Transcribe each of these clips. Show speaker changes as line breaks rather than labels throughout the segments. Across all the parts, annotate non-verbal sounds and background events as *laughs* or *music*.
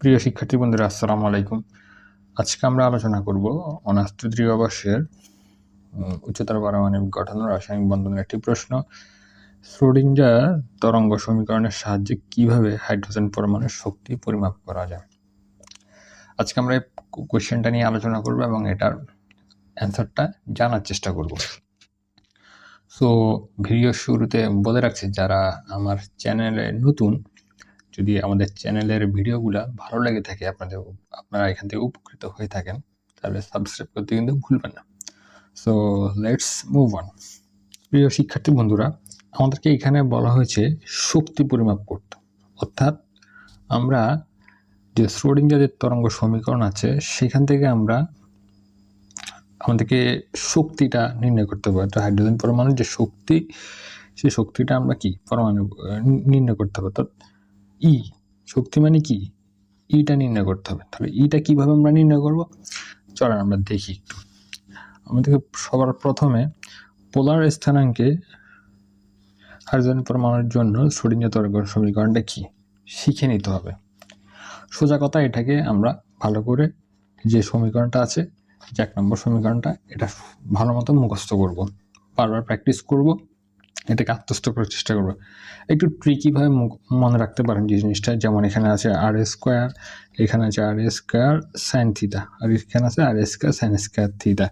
প্রিয় শিক্ষার্থী বন্ধুরা, আসসালামু আলাইকুম। আজকে আমরা আলোচনা করব অনার্স তৃতীয় বর্ষের উচ্চতর পারমাণবিক গঠন রাসায়নিক বন্ধনের একটি প্রশ্ন। শ্রোডিঞ্জার তরঙ্গ সমীকরণের সাহায্যে কীভাবে হাইড্রোজেন পরমাণুর শক্তি পরিমাপ করা যায়? আজকে আমরা এই কোয়েশ্চেনটা নিয়ে আলোচনা করব এবং এটার অ্যান্সারটা জানার চেষ্টা করব। সো ভিডিও শুরুতে বলে রাখছি, যারা আমার চ্যানেলে নতুন যদি আমাদের চ্যানেলের ভিডিওগুলো ভালো লেগে থাকে, আপনাদের আপনারা এখান থেকে উপকৃত হয়ে থাকেন, তাহলে সাবস্ক্রাইব করতে কিন্তু ভুলবেন না। সো লেটস মুভ অন প্রিয় শিক্ষার্থী বন্ধুরা, আমাদেরকে এখানে বলা হয়েছে শক্তি পরিমাপ করতে। অর্থাৎ আমরা যে শ্রোডিঙ্গারের তরঙ্গ সমীকরণ আছে, সেখান থেকে আমরা আমাদেরকে শক্তিটা নির্ণয় করতে হবে। অর্থাৎ হাইড্রোজেন পরমাণুর যে শক্তি, সেই শক্তিটা আমরা কি? পরমাণু, নির্ণয় করতে হবে। অর্থাৎ ই, শক্তি মানে কি? ইটা নির্ণয় করতে হবে। তাহলে ইটা কীভাবে আমরা নির্ণয় করব? চলেন আমরা দেখি একটু। আমাদেরকে সবার প্রথমে পোলার স্থানাঙ্কে হাইড্রোজেন পরমাণুর জন্য শ্রোডিঙ্গার তরঙ্গ সমীকরণটা কী? শিখে নিতে হবে। সোজা কথা, এটাকে আমরা ভালো করে যে সমীকরণটা আছে যে এক নম্বর সমীকরণটা, এটা ভালো মতো মুখস্থ করব। বারবার প্র্যাকটিস করব। এটাকে আত্মস্থ করার চেষ্টা করব। একটু ট্রিকিভাবে মনে রাখতে পারেন যে জিনিসটা যেমন এখানে আছে আর স্কোয়ার এখানে আছে আর স্কোয়ার সাইন থিটা আর এখানে আছে r square sine square theta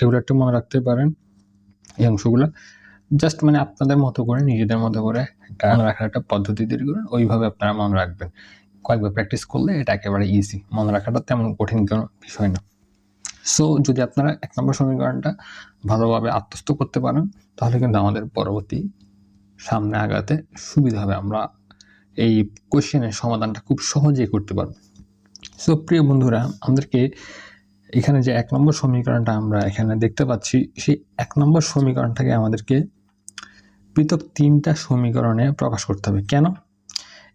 এগুলো একটু মনে রাখতে পারেন এই অংশগুলো। জাস্ট মানে আপনাদের মতো করে নিজেদের মতো করে একটা মনে রাখার একটা পদ্ধতি তৈরি করুন ওইভাবে আপনারা মনে রাখবেন। কয়েকবার প্র্যাকটিস করলে এটা একেবারে ইজি মনে রাখাটা তেমন কঠিন কোনো বিষয় না। সো যদি আপনারা এক নম্বর সমীকরণটা ভালোভাবে আত্মস্থ করতে পারেন, তাহলে কিন্তু আমাদের পরবর্তী সামনে আগাতে সুবিধা হবে। আমরা এই কোয়েশ্চেনের সমাধানটা খুব সহজেই করতে পারব। সো প্রিয় বন্ধুরা, আমাদেরকে এখানে যে এক নম্বর সমীকরণটা আমরা এখানে দেখতে পাচ্ছি, সেই এক নম্বর সমীকরণটাকে আমাদেরকে পৃথক তিনটা সমীকরণে প্রকাশ করতে হবে। কেন?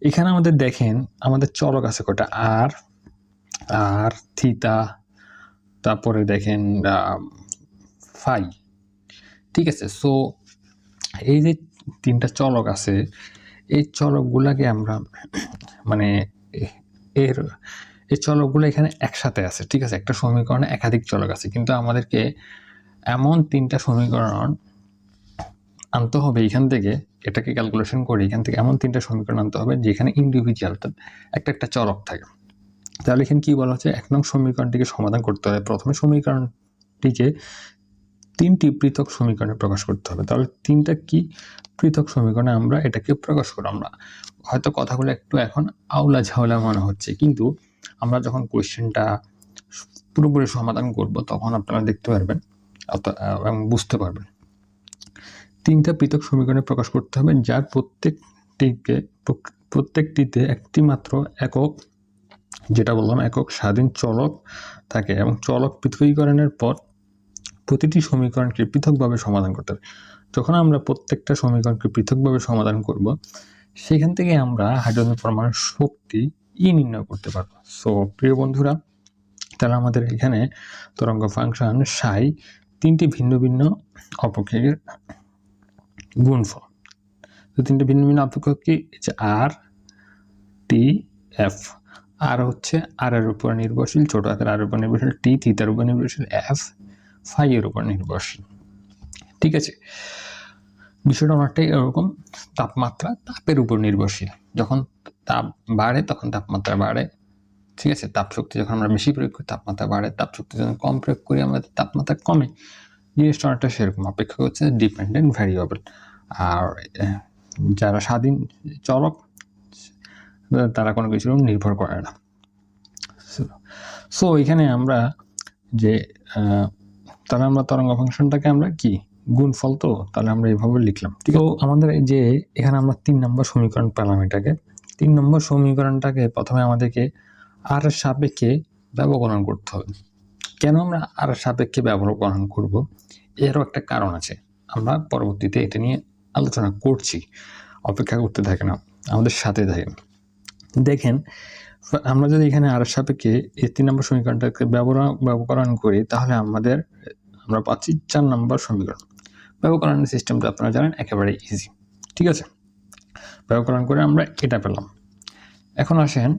এখানে আমাদের দেখেন, আমাদের চলক আছে কটা? আর আর থিতা তারপরে দেখেন ফাই ঠিক আছে সো এই যে তিনটা চলক আছে, এই চলকগুলাকে আমরা মানে এর, এই চলকগুলো এখানে একসাথে আছে, ঠিক আছে? একটা সমীকরণে একাধিক চলক আছে, কিন্তু আমাদেরকে এমন তিনটা সমীকরণ আনতে হবে এখান থেকে, এটাকে ক্যালকুলেশন করে এখান থেকে এমন তিনটা সমীকরণ আনতে হবে যেখানে ইন্ডিভিজুয়াল একটা একটা চলক থাকে। তাহলে এখানে কী বলা হচ্ছে? এক নং সমীকরণটিকে সমাধান করতে হবে। প্রথমে সমীকরণটিকে তিনটি পৃথক সমীকরণে প্রকাশ করতে হবে। তাহলে তিনটা কি? পৃথক সমীকরণে আমরা এটাকে প্রকাশ করব আমরা হয়তো কথাগুলো একটু এখন আওলা ঝাওলা মনে হচ্ছে। কিন্তু আমরা যখন কোয়েশ্চেনটা পুরোপুরি সমাধান করব, তখন আপনারা দেখতে পারবেন এবং বুঝতে পারবেন। তিনটা পৃথক সমীকরণে প্রকাশ করতে হবে, যার প্রত্যেকটিকে, প্রত্যেকটিতে একটি মাত্র একক যেটা বললাম, একক স্বাধীন চলক থাকে এবং চলক পৃথকীকরণের পর প্রতিটি সমীকরণকে পৃথকভাবে সমাধান করতে হবে। যখন আমরা প্রত্যেকটা সমীকরণকে পৃথকভাবে সমাধান করব, সেখান থেকে আমরা হাইড্রোজেন পরমাণুর শক্তি ই নির্ণয় করতে পারব। সো প্রিয় বন্ধুরা, তাহলে আমাদের এখানে তরঙ্গ ফাংশন সাই তিনটি ভিন্ন ভিন্ন অপেক্ষকের গুণফল। তো তিনটে ভিন্ন ভিন্ন অপেক্ষক কি? আর টি এফ আর হচ্ছে আর এর উপর নির্ভরশীল, ছোট হাতের আর উপর নির্ভরশীল টি থিতার উপর নির্ভরশীল এফ ফাই এর উপর নির্ভরশীল। ঠিক আছে? বিষয়টা অনেকটাই এরকম, তাপমাত্রা তাপের উপর নির্ভরশীল। যখন তাপ বাড়ে, তখন তাপমাত্রা বাড়ে। ঠিক আছে? তাপ শক্তি যখন আমরা বেশি প্রয়োগ করি, তাপমাত্রা বাড়ে। তাপ শক্তি যখন কম প্রয়োগ করি, আমাদের তাপমাত্রা কমে। জিনিসটা অনেকটা সেরকম। অপেক্ষা হচ্ছে ডিপেন্ডেন্ট ভ্যারিয়েবল আর যারা স্বাধীন চলক তারা কোনো কিছুর নির্ভর করে না। সো এখানে আমরা যে তাহলে আমরা তরঙ্গ ফাংশনটাকে আমরা কি? গুণফল তো? তাহলে আমরা এইভাবে লিখলাম, ঠিক তো আমাদের যে, এখানে আমরা তিন নম্বর সমীকরণ পেলাম এটাকে। তিন নম্বর সমীকরণটাকে প্রথমে আমাদেরকে আর সাপেক্ষে ব্যবকরণ করতে হবে। কেন আমরা আর সাপেক্ষে ব্যবকরণ করব? এরও একটা কারণ আছে। আমরা পরবর্তীতে এটা নিয়ে আলোচনা করছি। অপেক্ষা করতে থাকে না আমাদের সাথে থাকেন। দেখেন, আমরা যদি এখানে আর সাপেক্ষে এই তিন নম্বর সমীকরণটাকে ব্যবহার ব্যবকরণ করি, তাহলে আমাদের, আমরা পাচ্ছি চার নম্বর সমীকরণ। ব্যবকরণের সিস্টেমটা আপনারা জানেন, একেবারে ইজি ঠিক আছে? ব্যবকরণ করে আমরা এটা পেলাম। এখন আসেন,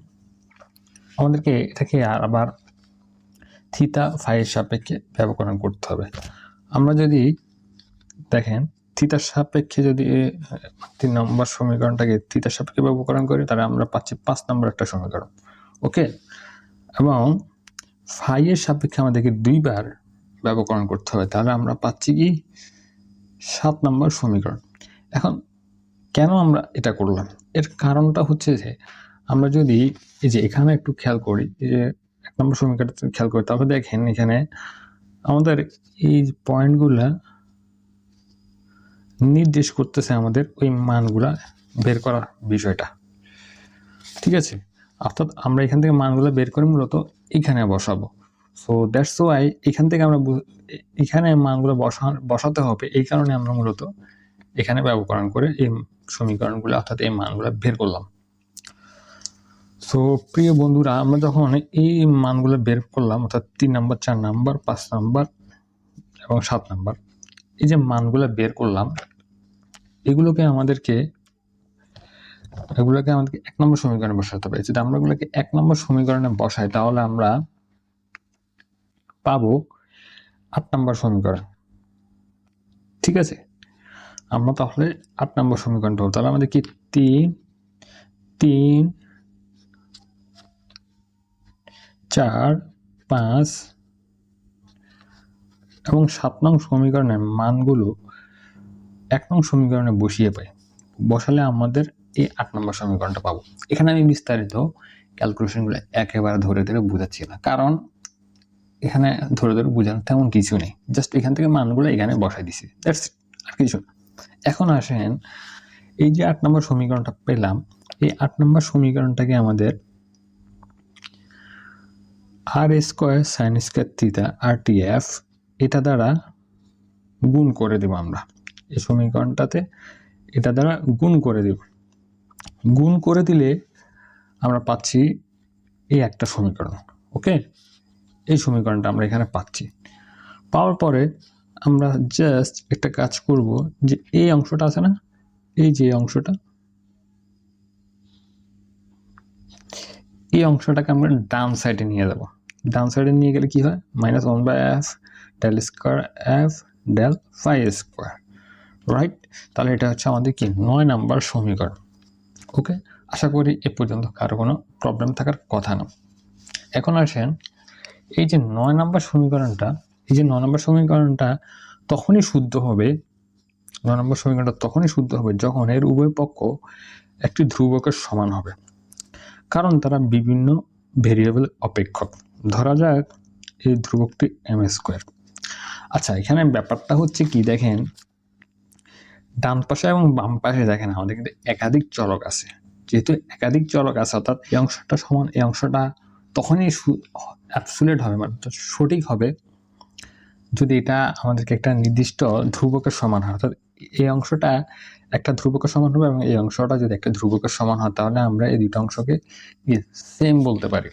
আমাদেরকে এটাকে আর আবার থিতা ফাইয়ের সাপেক্ষে ব্যবকরণ করতে হবে। আমরা যদি দেখেন থিতার সাপেক্ষে যদি তিন নম্বর সমীকরণটাকে থিতার সাপেক্ষে ব্যবকরণ করি, তাহলে আমরা পাচ্ছি পাঁচ নম্বর একটা সমীকরণ। ওকে এবং ফাইয়ের সাপেক্ষে আমাদেরকে দুইবার ব্যবকরণ করতে হবে, তাহলে আমরা পাচ্ছি কি? সাত নম্বর সমীকরণ। এখন, কেন আমরা এটা করলাম? এর কারণটা হচ্ছে যে, আমরা যদি এই যে এখানে একটু খেয়াল করি, এই যে এক নম্বর সমীকরণটা খেয়াল করি, তারপর দেখেন এখানে আমাদের এই পয়েন্টগুলা নির্দেশ করতেছে আমাদের ওই মানগুলা বের করার বিষয়টা। ঠিক আছে? অর্থাৎ আমরা এখান থেকে মানগুলো বের করে মূলত এখানে বসাবো। সো দ্যাটস ওয়াই এখান থেকে আমরা এখানে মানগুলো বসা বসাতে হবে। এই কারণে আমরা মূলত এখানে ব্যবকরণ করে এই সমীকরণগুলো, অর্থাৎ এই মানগুলো বের করলাম। সো প্রিয় বন্ধুরা, আমরা যখন এই মানগুলো বের করলাম, অর্থাৎ তিন নাম্বার, চার নাম্বার, পাঁচ নাম্বার এবং সাত নাম্বার এই যে মানগুলো বের করলাম, এগুলোকে আমাদেরকে এগুলোকে আমাদেরকে এক নম্বর সমীকরণে বসাতে হবে। যদি আমরা এগুলোকে এক নম্বর সমীকরণে বসাই, তাহলে আমরা পাবো আট নম্বর সমীকরণ। ঠিক আছে? আমরা তাহলে আট নম্বর সমীকরণ পাবো। তাহলে আমাদের কি তিন তিন, চার, পাঁচ এবং সাত নং সমীকরণের মানগুলো এক নং সমীকরণে বসিয়ে পাই। বসালে আমাদের এই আট নম্বর সমীকরণটা পাবো। এখানে আমি বিস্তারিত ক্যালকুলেশনগুলো একেবারে ধরে ধরে বোঝাচ্ছি না। কারণ এখানে ধরে ধরে বোঝানো তেমন কিছু নেই। জাস্ট এখান থেকে মানগুলো এখানে বসাই দিছি। দ্যাটস আর কিছু না। এখন আসেন এই যে আট নম্বর সমীকরণটা পেলাম, এই আট নম্বর সমীকরণটাকে আমাদের r square sine square theta r T F এটা দ্বারা গুণ করে দেব আমরা। এই সমীকরণটাতে এটা দ্বারা গুণ করে দেব। গুণ করে দিলে আমরা পাচ্ছি এই একটা সমীকরণ, ওকে? এই সমীকরণটা আমরা এখানে পাচ্ছি। পাওয়ার পরে আমরা জাস্ট একটা কাজ করব যে এই অংশটা আছে না, এই যে অংশটা, এই অংশটাকে আমরা ডান সাইডে নিয়ে যাব। ডান সাইডে নিয়ে গেলে কি হয়? Minus one by F del square F del five square right তাহলে এটা হচ্ছে আমাদের কি? নয় নাম্বার সমীকরণ ওকে আশা করি এ পর্যন্ত কারও কোনো প্রবলেম থাকার কথা না। এখন আসেন, এই যে নয় নাম্বার সমীকরণটা, এই যে নয় নম্বর সমীকরণটা তখনই শুদ্ধ হবে, নয় নম্বর সমীকরণটা তখনই শুদ্ধ হবে যখন এর উভয় পক্ষ একটি ধ্রুবকের সমান হবে। কারণ তারা বিভিন্ন ভেরিয়েবল অপেক্ষক। ধরা যাক এই ধ্রুবকটি এম স্কোয়ার আচ্ছা এখানে ব্যাপারটা হচ্ছে কি দেখেন, ডান পাশে এবং বাম পাশে দেখেন আমাদের কিন্তু একাধিক চলক আছে। যেহেতু একাধিক চলক আছে, অর্থাৎ এই অংশটা সমান, এই অংশটা তখনই অ্যাবসুলেট হবে মানে সঠিক হবে যদি এটা আমাদেরকে একটা নির্দিষ্ট ধ্রুবকের সমান হয়। অর্থাৎ এই অংশটা একটা ধ্রুবকের সমান হবে এবং এই অংশটা যদি একটা ধ্রুবকের সমান হয়, তাহলে আমরা এই দুটো অংশকে সেম বলতে পারি।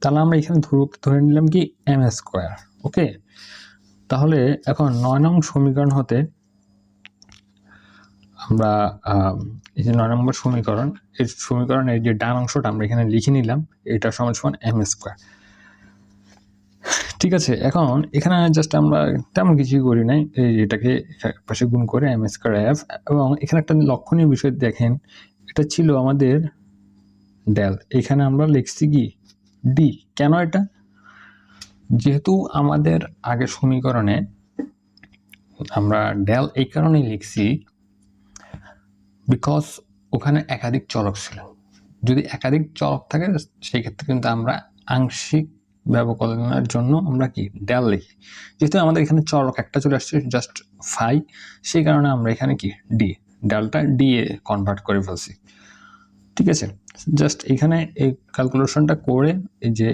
তাহলে আমরা এখানে ধ্রুবক ধরে নিলাম কি এম স্কোয়ার ওকে তাহলে এখন নয় নং সমীকরণ হতে আমরা এই যে নয় নম্বর সমীকরণ, এই সমীকরণের যে ডান অংশটা আমরা এখানে লিখে নিলাম, এটা সমান সমান এম স্কোয়ার ঠিক আছে, এখন এখানে জাস্ট আমরা তেমন কিছুই করি নাই, এই এটাকে পাশে গুণ করে এম স্কোয়ার এফ এবং এখানে একটা লক্ষণীয় বিষয় দেখেন, এটা ছিল আমাদের ডেল এখানে আমরা লিখছি কি? ডি কেন এটা? যেহেতু আমাদের আগের সমীকরণে আমরা ডেল এই কারণেই লিখছি বিকজ ওখানে একাধিক চলক ছিল। যদি একাধিক চলক থাকে সেই ক্ষেত্রে কিন্তু আমরা আংশিক ব্যবকলনের জন্য আমরা কি ডেল লিখি। যেহেতু আমাদের এখানে চলক একটা চলে আসছে জাস্ট ফাই সেই কারণে আমরা এখানে কি D delta D A convert করে ফেলছি। ঠিক আছে? জাস্ট এখানে এই ক্যালকুলেশনটা করে এই যে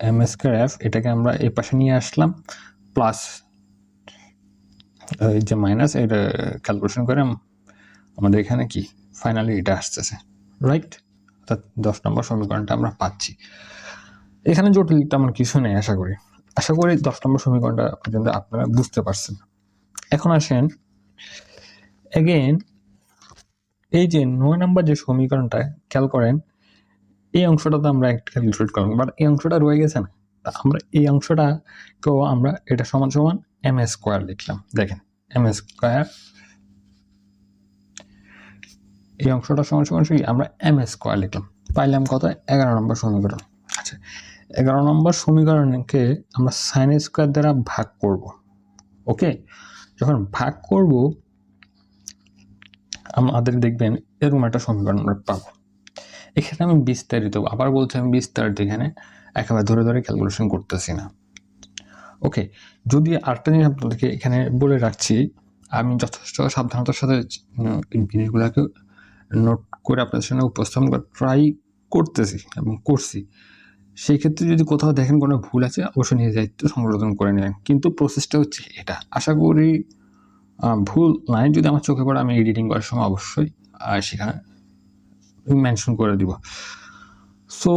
এম স্কোয়ার এফ এটাকে আমরা এই পাশে নিয়ে আসলাম প্লাস এই যে মাইনাস এটা ক্যালকুলেশন করে আমাদের এখানে কি? ফাইনালি এটা আসতেছে। রাইট অর্থাৎ দশ নম্বর সমীকরণটা আমরা পাচ্ছি। এখানে জটিল তেমন কিছু নেই আশা করি। আশা করি দশ নম্বর সমীকরণটা পর্যন্ত আপনারা বুঝতে পারছেন। এখন আসেন এগেন এই যে নয় নম্বর যে সমীকরণটা খেয়াল করেন এই অংশটা তো আমরা একটা ক্যালকুলেট করলাম বাট এই অংশটা রয়ে গেছে না। আমরা এই অংশটাকেও আমরা এটা সমান সমান এম স্কোয়ার লিখলাম। দেখেন এম স্কোয়ার এই অংশটা সমান সমান কি আমরা এম স্কোয়ার লিখলাম। পাইলাম কত? এগারো নম্বর সমীকরণ। আচ্ছা এগারো নম্বর সমীকরণকে আমরা সাইন স্কোয়ার দ্বারা ভাগ করব। ওকে যখন ভাগ করব, আমাদের দেখবেন এরকম একটা সমীকরণ আমরা পাবো। এখানে আমি বিস্তারিত, আবার বলছি আমি বিস্তারিত এখানে একেবারে ধরে ধরে ক্যালকুলেশন করতেছি না। ওকে যদি আরেকটা জিনিস আপনাদেরকে এখানে বলে রাখছি, আমি যথেষ্ট সাবধানতার সাথে জিনিসগুলোকে নোট করে আপনাদের সামনে উপস্থাপন করার ট্রাই করতেছি এবং করছি। সেই ক্ষেত্রে যদি কোথাও দেখেন কোনো ভুল আছে, অবশ্যই নিজে দায়িত্ব সংশোধন করে নেবেন। কিন্তু প্রসেসটা হচ্ছে এটা। আশা করি ভুল নাই, যদি আমার চোখে পড়ে আমি এডিটিং করার সময় অবশ্যই সেখানে মেনশন করে দিব। সো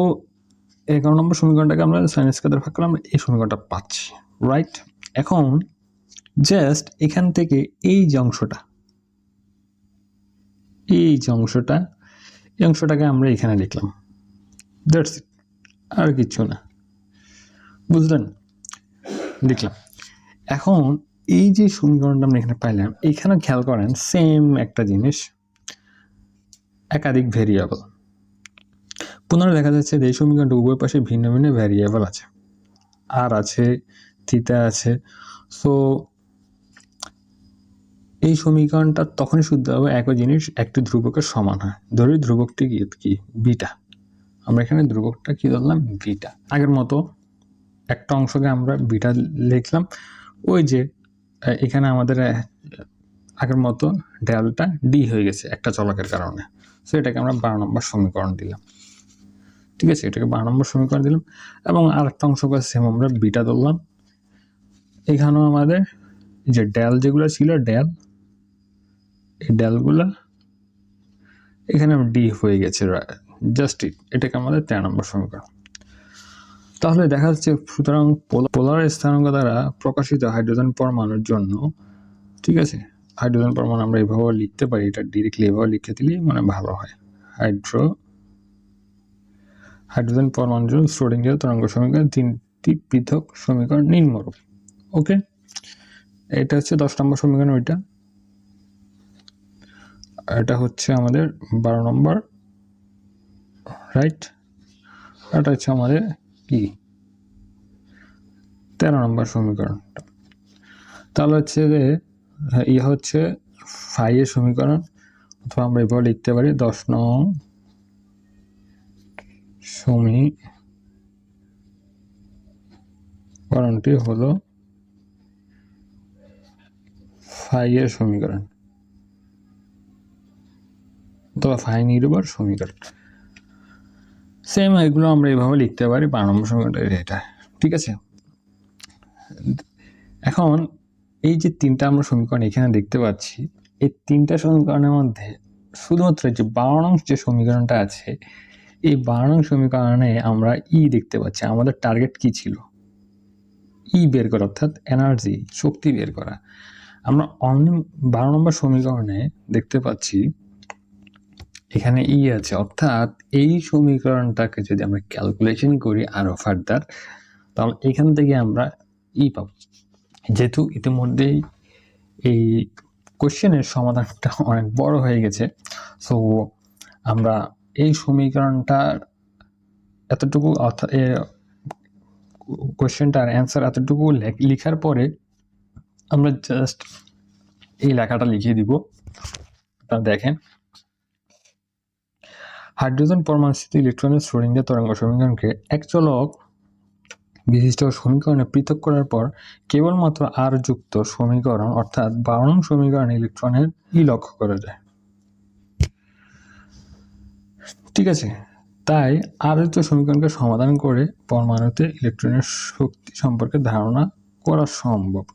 এগারো নম্বর সমীকরণটাকে আমরা সাইন্স কাদের ভাগ করলে আমরা এই সমীকরণটা পাচ্ছি রাইট এখন জাস্ট এখান থেকে এই যে অংশটা, এই যে অংশটা, এই অংশটাকে আমরা এখানে লিখলাম। দ্যাটস ইট আর কিছু না। বুঝলেন? লিখলাম। এখন এই যে সমীকরণটা আমরা এখানে পাইলাম এখানে খেয়াল করেন সেম একটা জিনিস। একাধিক ভেরিয়েবল পুনরায় দেখা যাচ্ছে যে এই সমীকরণটা উভয় পাশে ভিন্ন ভিন্ন ভ্যারিয়েবল আছে। আর আছে থিতা আছে। সো এই সমীকরণটা তখনই শুদ্ধ হবে একই জিনিস একটি ধ্রুবকের সমান হয়। ধরি ধ্রুবকটি কি কি? বিটা আমরা এখানে ধ্রুবকটা কি ধরলাম? বিটা আগের মতো একটা অংশকে আমরা বিটা লিখলাম। ওই যে, এখানে আমাদের, আগের মতো ডেলটা ডি হয়ে গেছে একটা চলকের কারণে। সো এটাকে আমরা বারো নম্বর সমীকরণ দিলাম। ঠিক আছে? এটাকে বারো নম্বর সমীকরণ দিলাম এবং আরেকটা অংশকে সেম আমরা বিটা ধরলাম। এখানেও আমাদের যে ডেল যেগুলো ছিল ডেল এই ডেলগুলা এখানে ডি হয়ে গেছে জাস্ট ইট এটাকে আমাদের তেরো নম্বর সমীকরণ। তাহলে দেখা যাচ্ছে সুতরাং পোলার স্থানাঙ্ক দ্বারা প্রকাশিত হাইড্রোজেন পরমাণুর জন্য, ঠিক আছে? হাইড্রোজেন পরমাণু আমরা এভাবে লিখতে পারি, এটা ডিরেক্টলি এভাবে লিখে দিলেই মানে ভালো হয়। হাইড্রো হাইড্রোজেন পরমাণু শ্রোডিঙ্গার তরঙ্গ সমীকরণ, তিনটি পৃথক সমীকরণ নিম্নরূপ ওকে এটা হচ্ছে দশ নম্বর সমীকরণ ওইটা। এটা হচ্ছে আমাদের বারো নম্বর রাইট এটা হচ্ছে আমাদের কি? তেরো নম্বর সমীকরণটা। তাহলে হচ্ছে যে ইয়ে হচ্ছে ফাইয়ের সমীকরণ, অথবা আমরা এভাবে লিখতে পারি, দশ নং সমীকরণটি হলো ফাইয়ের সমীকরণ, অথবা ফাই নির্ভর সমীকরণ। সেম এগুলো আমরা এইভাবে লিখতে পারি, বারো নম্বর সমীকরণটা, এটা, ঠিক আছে? এখন এই যে তিনটা আমরা সমীকরণ এখানে দেখতে পাচ্ছি, এই তিনটা সমীকরণের মধ্যে শুধুমাত্র যে বারো নং যে সমীকরণটা আছে, এই বারো নং সমীকরণে আমরা ই দেখতে পাচ্ছি, আমাদের টার্গেট কি ছিল? ই বের করা, অর্থাৎ এনার্জি শক্তি বের করা। আমরা অনলি বারো নম্বর সমীকরণে দেখতে পাচ্ছি, এখানে ই আছে, অর্থাৎ এই সমীকরণটাকে যদি আমরা ক্যালকুলেশন করি আরও ফার্দার তাহলে এখান থেকে আমরা ই পাবো। যেহেতু ইতিমধ্যেই এই কোশ্চেনের সমাধানটা *laughs* অনেক বড় হয়ে গেছে সো আমরা এই সমীকরণটার এতটুকু অর্থাৎ কোশ্চেনটার অ্যান্সার এতটুকু লেখ- লেখার পরে আমরা জাস্ট এই লেখাটা লিখিয়ে দিব। তা দেখেন। হাইড্রোজেন পরমাণুস্থিত ইলেকট্রনের শ্রোডিঙ্গার তরঙ্গ সমীকরণকে এক চলক বিশিষ্ট সমীকরণে পৃথক করার পর কেবলমাত্র আর যুক্ত সমীকরণ অর্থাৎ বারো নং সমীকরণে ইলেকট্রনের ই লক্ষ্য করা যায়। ঠিক আছে, তাই আর যুক্ত সমীকরণকে সমাধান করে পরমাণুতে ইলেকট্রনের শক্তি সম্পর্কে ধারণা করা সম্ভব।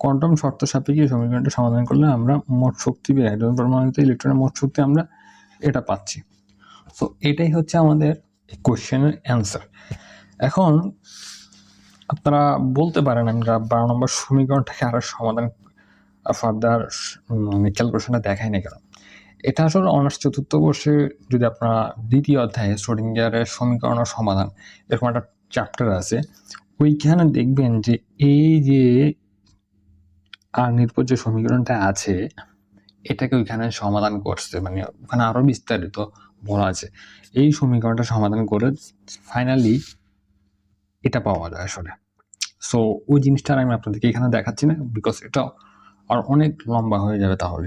কোয়ান্টাম শর্ত সাপেক্ষে সমীকরণটা সমাধান করলে আমরা মোট শক্তি বের হাইড্রোজেন পরমাণুতে ইলেকট্রনের মোট শক্তি আমরা এটা পাচ্ছি। সো এটাই হচ্ছে আমাদের কোশ্চেনের অ্যান্সার এখন আপনারা বলতে পারেন আমরা বারো নম্বর সমীকরণটাকে আরও সমাধান ফার্দার ক্যালকুলেশনটা দেখাই না কেন? এটা আসলে অনার্স চতুর্থ বর্ষে যদি আপনারা দ্বিতীয় অধ্যায়ে স্টোডিঙ্গারের সমীকরণ ও সমাধান, এরকম একটা চ্যাপ্টার আছে, ওইখানে দেখবেন যে এই যে আর নির্ভর যে সমীকরণটা আছে, এটাকে ওইখানে সমাধান করছে মানে ওখানে আরও বিস্তারিত বলা আছে। এই সমীকরণটা সমাধান করে ফাইনালি এটা পাওয়া যায় আসলে। সো ওই জিনিসটা আমি আপনাদেরকে এখানে দেখাচ্ছি না বিকজ এটা আর অনেক লম্বা হয়ে যাবে তাহলে।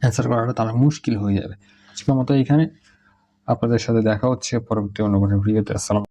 অ্যান্সার করাটা তাহলে মুশকিল হয়ে যাবে। আজকের মতো এখানে। আপনাদের সাথে দেখা হচ্ছে পরবর্তী অন্য কোনো ভিডিওতে আসসালাম